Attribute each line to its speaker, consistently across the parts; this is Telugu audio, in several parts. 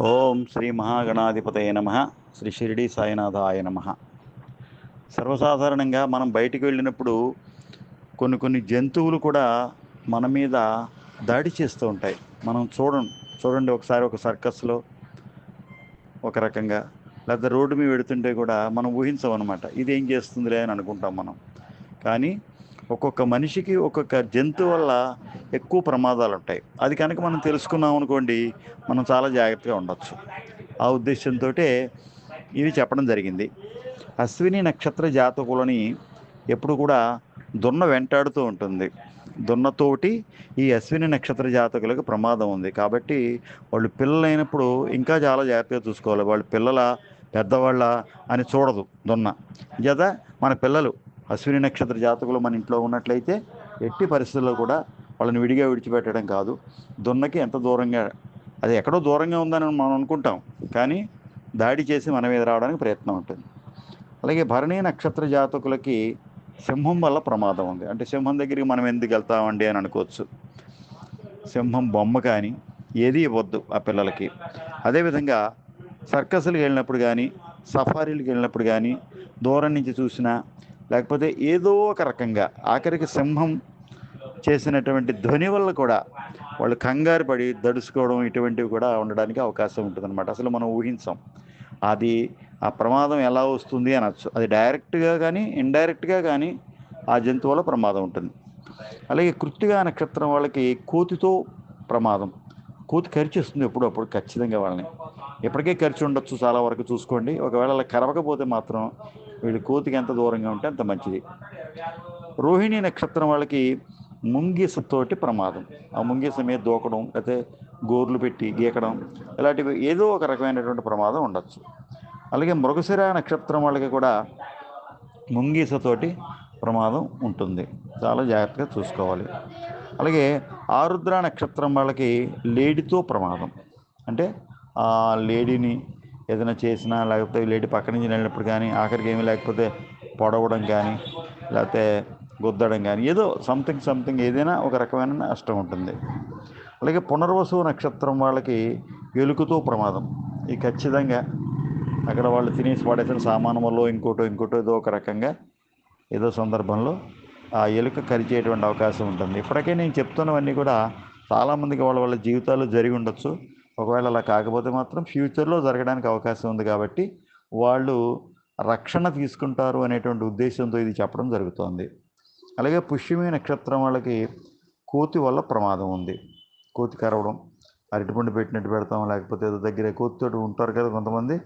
Speaker 1: ఓం శ్రీ మహాగణాధిపతయ నమ. శ్రీ షిరిడి సాయినాథాయ నమ. సర్వసాధారణంగా మనం బయటికి వెళ్ళినప్పుడు కొన్ని కొన్ని జంతువులు కూడా మన మీద దాడి చేస్తూ ఉంటాయి. మనం చూడం చూడండి ఒకసారి ఒక సర్కస్లో ఒక రకంగా. లేదా రోడ్డు మీద వెడుతుంటే కూడా మనం ఊహించం ఇది ఏం చేస్తుందిలే అని అనుకుంటాం మనం. కానీ ఒక్కొక్క మనిషికి ఒక్కొక్క జంతువు వల్ల ఎక్కువ ప్రమాదాలు ఉంటాయి అది కనుక మనం తెలుసుకున్నాం అనుకోండి మనం చాలా జాగ్రత్తగా ఉండొచ్చు. ఆ ఉద్దేశంతో ఇవి చెప్పడం జరిగింది. అశ్విని నక్షత్ర జాతకులని ఎప్పుడు కూడా దున్న వెంటాడుతూ ఉంటుంది. దున్నతోటి ఈ అశ్విని నక్షత్ర జాతకులకు ప్రమాదం ఉంది. కాబట్టి వాళ్ళు పిల్లలైనప్పుడు ఇంకా చాలా జాగ్రత్తగా చూసుకోవాలి. వాళ్ళు పిల్లల పెద్దవాళ్ళ అని చూడదు దున్న. జత మన పిల్లలు. అశ్విని నక్షత్ర జాతకులు మన ఇంట్లో ఉన్నట్లయితే ఎట్టి పరిస్థితుల్లో కూడా వాళ్ళని విడిగా విడిచిపెట్టడం కాదు. దున్నకి ఎంత దూరంగా అది ఎక్కడో దూరంగా ఉందని మనం అనుకుంటాం. కానీ దాడి చేసి మన మీద రావడానికి ప్రయత్నం ఉంటుంది. అలాగే భరణీ నక్షత్ర జాతకులకి సింహం వల్ల ప్రమాదం ఉంది. అంటే సింహం దగ్గరికి మనం ఎందుకు వెళ్తామండి అని అనుకోవచ్చు. సింహం బొమ్మ కానీ ఏది ఇవ్వద్దు ఆ పిల్లలకి. అదేవిధంగా సర్కస్లకు వెళ్ళినప్పుడు కానీ సఫారీలకు వెళ్ళినప్పుడు కానీ దూరం నుంచి చూసినా లేకపోతే ఏదో ఒక రకంగా ఆఖరికి సింహం చేసినటువంటి ధ్వని వల్ల కూడా వాళ్ళు కంగారు పడి దడుచుకోవడం ఇటువంటివి కూడా ఉండడానికి అవకాశం ఉంటుందన్నమాట. అసలు మనం ఊహించాం. అది ఆ ప్రమాదం ఎలా వస్తుంది అనొచ్చు. అది డైరెక్ట్గా కానీ ఇండైరెక్ట్గా కానీ ఆ జంతువుల ప్రమాదం ఉంటుంది. అలాగే కృత్తిగా నక్షత్రం వాళ్ళకి కోతితో ప్రమాదం. కోతి కరిచేస్తుంది ఎప్పుడప్పుడు ఖచ్చితంగా వాళ్ళని. ఇప్పటికే ఖర్చు ఉండొచ్చు చాలా వరకు చూసుకోండి. ఒకవేళ అలా కరవకపోతే మాత్రం వీళ్ళు కోతికి ఎంత దూరంగా ఉంటే అంత మంచిది. రోహిణి నక్షత్రం వాళ్ళకి ముంగీసతోటి ప్రమాదం. ఆ ముంగీస మీద దూకడం లేకపోతే గోర్లు పెట్టి గీకడం ఇలాంటివి ఏదో ఒక రకమైనటువంటి ప్రమాదం ఉండొచ్చు. అలాగే మృగశిర నక్షత్రం వాళ్ళకి కూడా ముంగీసతోటి ప్రమాదం ఉంటుంది. చాలా జాగ్రత్తగా చూసుకోవాలి. అలాగే ఆరుద్ర నక్షత్రం వాళ్ళకి లేడితో ప్రమాదం. అంటే ఆ లేడీని ఏదైనా చేసినా లేకపోతే లేటి పక్క నుంచి వెళ్ళినప్పుడు కానీ ఆఖరికి ఏమీ లేకపోతే పొడవడం కానీ లేకపోతే గుద్దడం కానీ ఏదో సంథింగ్ సంథింగ్ ఏదైనా ఒక రకమైన నష్టం ఉంటుంది. అలాగే పునర్వసు నక్షత్రం వాళ్ళకి ఎలుకతో ప్రమాదం. ఈ ఖచ్చితంగా అక్కడ వాళ్ళు తినేసి పడేసిన సామాను వల్ల ఇంకోటో ఇంకోటో ఏదో ఒక రకంగా ఏదో సందర్భంలో ఆ ఎలుక కరిచేటువంటి అవకాశం ఉంటుంది. ఇప్పటికే నేను చెప్తున్నవన్నీ కూడా చాలామందికి వాళ్ళ వాళ్ళ జీవితాలు జరిగి ఉండొచ్చు. ఒకవేళ అలా కాకపోతే మాత్రం ఫ్యూచర్లో జరగడానికి అవకాశం ఉంది కాబట్టి వాళ్ళు రక్షణ తీసుకుంటారు అనేటువంటి ఉద్దేశంతో ఇది చెప్పడం జరుగుతోంది. అలాగే పుష్యమి నక్షత్రం వాళ్ళకి కోతి వల్ల ప్రమాదం ఉంది. కోతి కరవడం అరటిపండు పెట్టినట్టు పెడతాం లేకపోతే ఏదో దగ్గర కోతితోటి ఉంటారు కదా కొంతమంది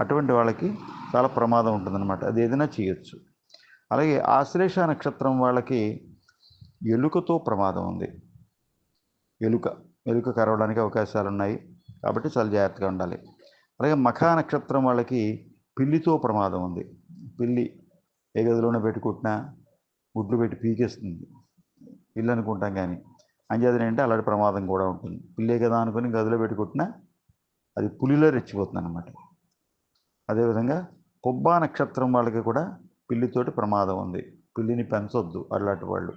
Speaker 1: అటువంటి వాళ్ళకి చాలా ప్రమాదం ఉంటుందన్నమాట. అది ఏదైనా చేయొచ్చు. అలాగే ఆశ్లేష నక్షత్రం వాళ్ళకి ఎలుకతో ప్రమాదం ఉంది. ఎలుక. ఎలుక కరవడానికి అవకాశాలు ఉన్నాయి కాబట్టి చాలా జాగ్రత్తగా ఉండాలి. అలాగే మఖా నక్షత్రం వాళ్ళకి పిల్లితో ప్రమాదం ఉంది. పిల్లి ఏ గదిలోనే పెట్టుకుంటున్నా గుడ్లు పెట్టి పీకేస్తుంది. పిల్లి అనుకుంటాం కానీ అంచేది అంటే అలాంటి ప్రమాదం కూడా ఉంటుంది. పిల్లే కదా అనుకుని గదిలో పెట్టుకుంటున్నా అది పులిలో రెచ్చిపోతుంది అనమాట అదేవిధంగా పొబ్బా నక్షత్రం వాళ్ళకి కూడా పిల్లితోటి ప్రమాదం ఉంది. పిల్లిని పెంచొద్దు అలాంటి వాళ్ళు.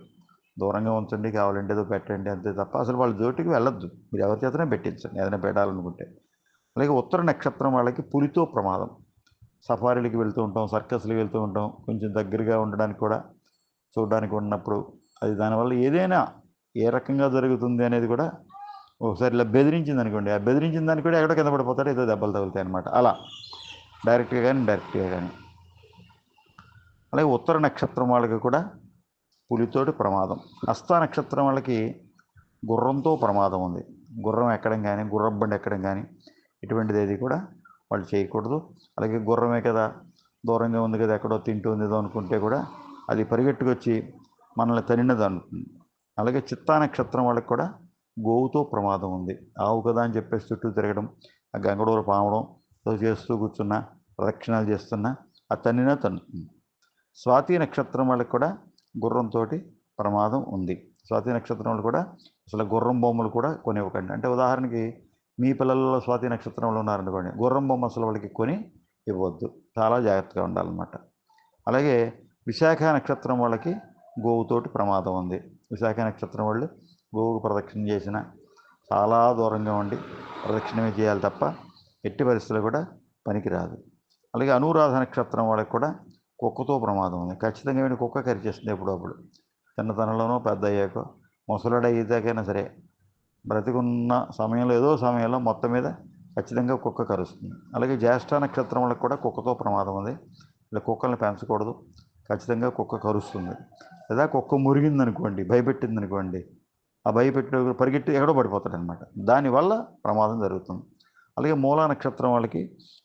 Speaker 1: దూరంగా ఉంచండి కావాలంటే ఏదో పెట్టండి అంతే తప్ప అసలు వాళ్ళ జోటికి వెళ్ళొద్దు. మీరు ఎవరి చేతనే పెట్టించండి ఏదైనా పెట్టాలనుకుంటే. అలాగే ఉత్తర నక్షత్రం వాళ్ళకి పులితో ప్రమాదం. సఫారీలకి వెళ్తూ ఉంటాం సర్కస్లకి వెళ్తూ ఉంటాం కొంచెం దగ్గరగా ఉండడానికి కూడా చూడడానికి ఉన్నప్పుడు. అది దానివల్ల ఏదైనా ఏ రకంగా జరుగుతుంది అనేది కూడా ఒకసారి ఇలా బెదిరించింది అనుకోండి. ఆ బెదిరించిన దానికి కూడా ఎక్కడ కింద పడిపోతారో ఏదో దెబ్బలు తగులుతాయి అనమాట అలా. డైరెక్ట్గా కానీ డైరెక్ట్గా కానీ అలాగే ఉత్తర నక్షత్రం వాళ్ళకి కూడా పులితోటి ప్రమాదం. హస్త నక్షత్రం వాళ్ళకి గుర్రంతో ప్రమాదం ఉంది. గుర్రం ఎక్కడం కానీ గుర్రం బండి ఎక్కడం కానీ ఇటువంటిది ఏది కూడా వాళ్ళు చేయకూడదు. అలాగే గుర్రమే కదా దూరంగా ఉంది కదా ఎక్కడో తింటుంది ఉంది అనుకుంటే కూడా అది పరిగెట్టుకొచ్చి మనల్ని తనినది అనుకుంటుంది. అలాగే చిత్తా నక్షత్రం వాళ్ళకి కూడా గోవుతో ప్రమాదం ఉంది. ఆవు కదా అని చెప్పేసి చుట్టూ తిరగడం ఆ గంగడూరు పామడం చేస్తూ కూర్చున్నా ప్రదక్షిణాలు చేస్తున్నా ఆ తన్నినా తన్నుతుంది. స్వాతి నక్షత్రం వాళ్ళకి కూడా గుర్రంతో ప్రమాదం ఉంది. స్వాతి నక్షత్రం వాళ్ళు కూడా అసలు గుర్రం బొమ్మలు కూడా కొనివ్వకండి అంటే ఉదాహరణకి మీ పిల్లలలో స్వాతి నక్షత్రంలో ఉన్నారనుకోండి గుర్రం బొమ్మ అసలు వాళ్ళకి కొని ఇవ్వద్దు. చాలా జాగ్రత్తగా ఉండాలన్నమాట. అలాగే విశాఖ నక్షత్రం వాళ్ళకి గోవుతోటి ప్రమాదం ఉంది. విశాఖ నక్షత్రం వాళ్ళు గోవుకు ప్రదక్షిణ చేసిన చాలా దూరంగా ఉండి ప్రదక్షిణమే చేయాలి తప్ప ఎట్టి పరిస్థితులు కూడా పనికిరాదు. అలాగే అనురాధ నక్షత్రం వాళ్ళకి కూడా కుక్కతో ప్రమాదం ఉంది. ఖచ్చితంగా వీడిని కుక్క కరిచేస్తుంది ఎప్పుడప్పుడు. చిన్నతనంలోనో పెద్ద అయ్యాక ముసలాడు అయ్యేదాకైనా సరే బ్రతికున్న సమయంలో ఏదో సమయంలో మొత్తం మీద ఖచ్చితంగా కుక్క కరుస్తుంది. అలాగే జ్యేష్ఠ నక్షత్రం వాళ్ళకి కూడా కుక్కతో ప్రమాదం ఉంది. ఇలా కుక్కల్ని పెంచకూడదు. ఖచ్చితంగా కుక్క కరుస్తుంది. లేదా కుక్క మురిగిందనుకోండి భయపెట్టింది అనుకోండి ఆ భయపెట్టిన పరిగెట్టి ఎక్కడో పడిపోతాడు అనమాట దానివల్ల ప్రమాదం జరుగుతుంది. అలాగే మూలా నక్షత్రం వాళ్ళకి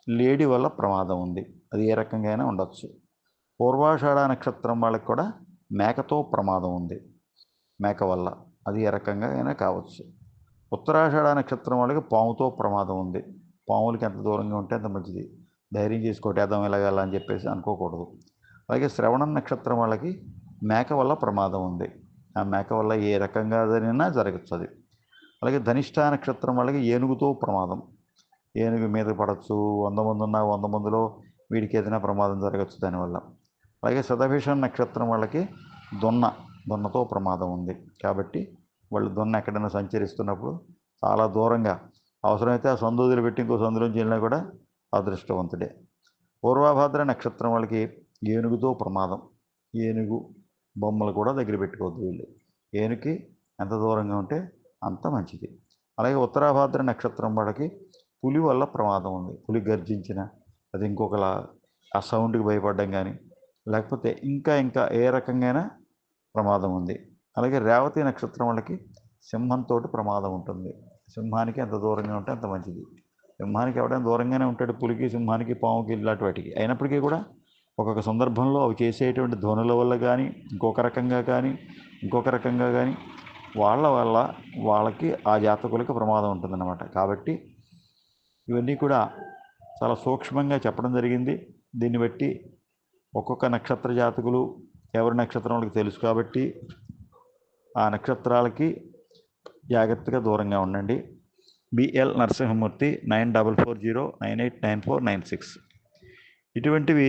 Speaker 1: లేడీ వల్ల ప్రమాదం ఉంది. అది ఏ రకంగా అయినా ఉండొచ్చు. పూర్వాషాఢ నక్షత్రం వాళ్ళకి కూడా మేకతో ప్రమాదం ఉంది. మేక వల్ల అది ఏ రకంగా అయినా కావచ్చు. ఉత్తరాషాఢ నక్షత్రం వాళ్ళకి పాముతో ప్రమాదం ఉంది. పాములకి ఎంత దూరంగా ఉంటే అంత మంచిది. ధైర్యం చేసి కొట్టేద్దాం ఇలాగలా అని చెప్పేసి అనుకోకూడదు. అలాగే శ్రవణం నక్షత్రం వాళ్ళకి మేక వల్ల ప్రమాదం ఉంది. ఆ మేక వల్ల ఏ రకంగా జరిగినా జరగచ్చు అది. అలాగే ధనిష్ట నక్షత్రం వాళ్ళకి ఏనుగుతో ప్రమాదం. ఏనుగు మీద పడవచ్చు వంద మంది ఉన్న వంద మందిలో వీడికి ఏదైనా ప్రమాదం జరగచ్చు దానివల్ల. అలాగే శతభిషణ నక్షత్రం వాళ్ళకి దొన్న దొన్నతో ప్రమాదం ఉంది. కాబట్టి వాళ్ళు దొన్న ఎక్కడైనా సంచరిస్తున్నప్పుడు చాలా దూరంగా అవసరమైతే ఆ సందుదులు పెట్టి ఇంకో సందులోంచి వెళ్ళినా కూడా అదృష్టవంతుడే. పూర్వభాద్ర నక్షత్రం వాళ్ళకి ఏనుగుతో ప్రమాదం. ఏనుగు బొమ్మలు కూడా దగ్గర పెట్టుకోవద్దు వీళ్ళు. ఏనుగుకి ఎంత దూరంగా ఉంటే అంత మంచిది. అలాగే ఉత్తరాభాద్ర నక్షత్రం వాళ్ళకి పులి వల్ల ప్రమాదం ఉంది. పులి గర్జించిన అది ఇంకొకలా ఆ సౌండ్కి భయపడడం కానీ లేకపోతే ఇంకా ఇంకా ఏ రకంగా ప్రమాదం ఉంది. అలాగే రేవతి నక్షత్రం వాళ్ళకి సింహంతో ప్రమాదం ఉంటుంది. సింహానికి ఎంత దూరంగా ఉంటే అంత మంచిది. సింహానికి ఎవడైనా దూరంగానే ఉంటాడు పులికి సింహానికి పాముకి ఇలాంటి వాటికి. అయినప్పటికీ కూడా ఒక్కొక్క సందర్భంలో అవి చేసేటువంటి ధ్వనుల వల్ల కానీ ఇంకొక రకంగా కానీ ఇంకొక రకంగా కానీ వాళ్ళ వల్ల వాళ్ళకి ఆ జాతకులకి ప్రమాదం ఉంటుందన్నమాట. కాబట్టి ఇవన్నీ కూడా చాలా సూక్ష్మంగా చెప్పడం జరిగింది. దీన్ని బట్టి ఒక్కొక్క నక్షత్ర జాతకులు ఎవరి నక్షత్రం వాళ్ళకి తెలుసు కాబట్టి ఆ నక్షత్రాలకి జాగ్రత్తగా దూరంగా ఉండండి. BL Narasimhamurthy nine double four zero nine eight nine four nine six. ఇటువంటివి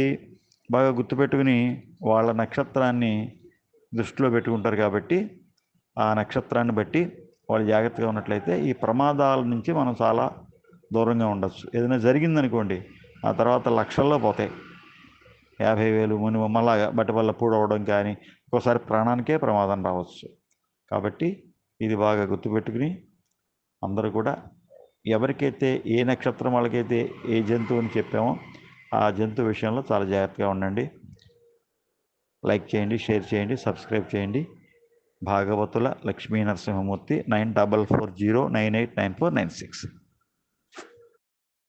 Speaker 1: బాగా గుర్తుపెట్టుకుని వాళ్ళ నక్షత్రాన్ని దృష్టిలో పెట్టుకుంటారు కాబట్టి ఆ నక్షత్రాన్ని బట్టి వాళ్ళు జాగ్రత్తగా ఉన్నట్లయితే ఈ ప్రమాదాల నుంచి మనం చాలా దూరంగా ఉండొచ్చు. ఏదైనా జరిగిందనుకోండి ఆ తర్వాత లక్షల్లో పోతాయి. యాభై వేలు ముని మళ్ళా బట్టి వల్ల పూడవడం కానీ ఒక్కోసారి ప్రాణానికే ప్రమాదం రావచ్చు. కాబట్టి ఇది బాగా గుర్తుపెట్టుకుని అందరూ కూడా ఎవరికైతే ఏ నక్షత్రం వాళ్ళకైతే ఏ జంతువుని చెప్పామో ఆ జంతువు విషయంలో చాలా జాగ్రత్తగా ఉండండి. లైక్ చేయండి షేర్ చేయండి సబ్స్క్రైబ్ చేయండి. Bhagavatula Lakshmi Narasimhamurthy nine double four zero nine eight nine four nine six.